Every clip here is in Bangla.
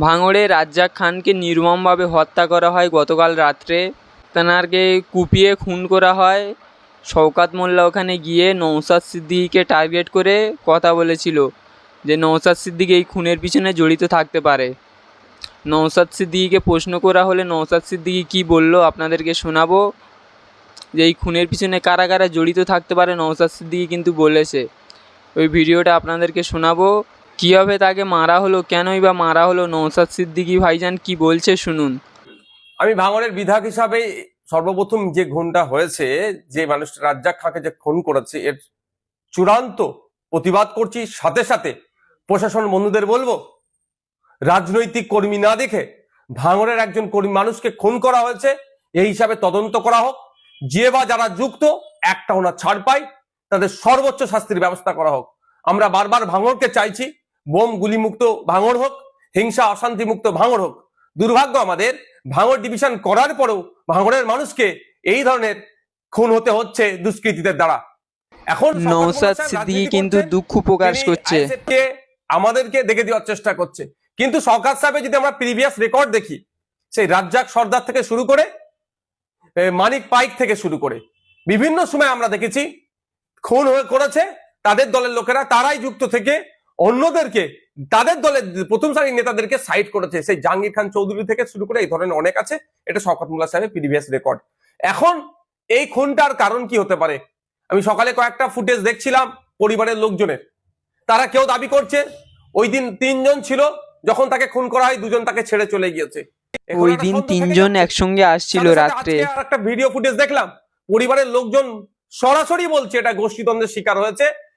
ভাঙড়ে রাজ্জাক খানকে নির্মমভাবে হত্যা করা হয় গতকাল রাত্রে। তেনারকে কুপিয়ে খুন করা হয়। শওকাত মোল্লা ওখানে গিয়ে নৌসাদ সিদ্দিকিকে টার্গেট করে কথা বলেছিল যে নৌসাদ সিদ্দিকি এই খুনের পিছনে জড়িত থাকতে পারে। নৌসাদ সিদ্দিকিকে প্রশ্ন করা হলে নৌসাদ সিদ্দিকি কী বলল আপনাদেরকে শোনাবো? যে এই খুনের পিছনে কারা কারা জড়িত থাকতে পারে নৌসাদ সিদ্দিকি কিন্তু বলেছে। ওই ভিডিওটা আপনাদেরকে শোনাবো। কীভাবে তাকে মারা হলো, কেনই বা মারা হলো নৌসাদ সিদ্দিকি ভাইজান কি বলছে শুনুন। আমি ভাঙড়ের বিধায়ক হিসাবে সর্বপ্রথম যে খুনটা হয়েছে, যে মানুষটা রাজ্জাক খাঁকে যে খুন করেছে, এর চূড়ান্ত প্রতিবাদ করছি। সাথে সাথে প্রশাসন বন্ধুদের বলব, রাজনৈতিক কর্মী না দেখে ভাঙড়ের একজন কর্মী মানুষকে খুন করা হয়েছে, এই হিসাবে তদন্ত করা হোক। যে বা যারা যুক্ত, একটা ওনার ছাড় পায়, তাদের সর্বোচ্চ শাস্তির ব্যবস্থা করা হোক। আমরা বারবার ভাঙড়কে চাইছি বোম গুলিমুক্ত ভাঙড় হোক হিংসা অশান্তি মুক্ত ভাঙড় হোক দুর্ভাগ্য আমাদের ভাঙড় ডিভিশন করার পরেও ভাঙড়ের মানুষকে এই ধরনের খুন হতে হচ্ছে দুষ্কৃতীদের দ্বারা। এখন নৌসাদ সিদ্দিকি কিন্তু দুঃখ প্রকাশ করছে। আমাদেরকে দেখে দেওয়ার চেষ্টা করছে। কিন্তু সরকার সাহেবের যদি আমরা প্রিভিয়াস রেকর্ড দেখি সেই রাজ্জাক সর্দার থেকে শুরু করে মানিক পাইক থেকে শুরু করে বিভিন্ন সময় আমরা দেখেছি খুন হয়ে করেছে তাদের দলের লোকেরা তারাই যুক্ত থেকে অন্যদেরকে তাদের দলের প্রথম সারির নেতাদেরকে সাইড করেছে। সেই জাহাঙ্গীর খান চৌধুরী থেকে শুরু করে এই ধরনের অনেক আছে। এটা শওকত মোল্লা সাহেবের প্রিভিয়াস রেকর্ড এখন এই খুনটার কারণ কি হতে পারে? আমি সকালে কয়েকটা ফুটেজ দেখছিলাম পরিবারের লোকজনের। তারা কেউ দাবি করছে ওই দিন তিনজন ছিল যখন তাকে খুন করা হয় দুজন তাকে ছেড়ে চলে গিয়েছে। ওই দিন তিনজন একসঙ্গে আসছিল রাত্রে। একটা ভিডিও ফুটেজ দেখলাম। পরিবারের লোকজন সরাসরি বলছে এটা গোষ্ঠীদ্বন্দ্বের শিকার হয়েছে।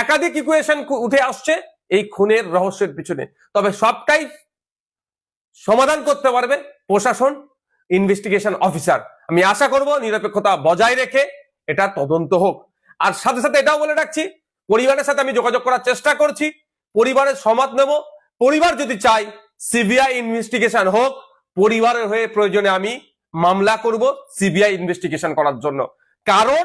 একাধিক ইকুয়েশন উঠে আসছে এই খুনের রহস্যের পিছনে। তবে সবটাই সমাধান করতে পারবে প্রশাসন ইনভেস্টিগেশন অফিসার আমি আশা করব নিরপেক্ষতা বজায় রেখে এটা তদন্ত হোক। আর সাথে সাথে এটাও বলে রাখছি, পরিবারের সাথে আমি যোগাযোগ করার চেষ্টা করছি, পরিবারের সমাদ নেব। পরিবার যদি চাই সিবিআই ইনভেস্টিগেশন হোক, পরিবারের হয়ে প্রয়োজনে আমি মামলা করব সিবিআই ইনভেস্টিগেশন করার জন্য। কারণ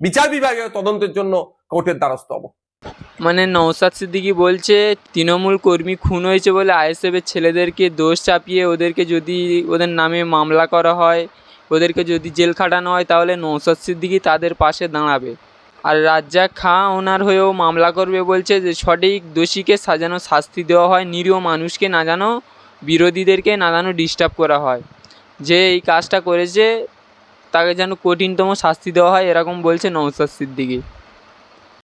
বিচার বিভাগীয় তদন্তের জন্য কোর্টের দ্বারস্থ হব। মানে নৌসাদ সিদ্দিকি বলছে, তৃণমূল কর্মী খুন হয়েছে বলে আইএসএফের ছেলেদেরকে দোষ চাপিয়ে ওদেরকে যদি ওদের নামে মামলা করা হয়, ওদেরকে যদি জেল খাটানো হয়, তাহলে নৌসাদ সিদ্দিকি তাদের পাশে দাঁড়াবে। আর রাজ্জাক খাঁ ওনার হয়েও মামলা করবে বলছে যে, সঠিক দোষীকে সাজানো শাস্তি দেওয়া হয়, নিরীহ মানুষকে না যেন বিরোধীদেরকে না যেন ডিস্টার্ব করা হয়। যে এই কাজটা করেছে তাকে যেন কঠিনতম শাস্তি দেওয়া হয় এরকম বলছে নওশাদ সিদ্দিকি।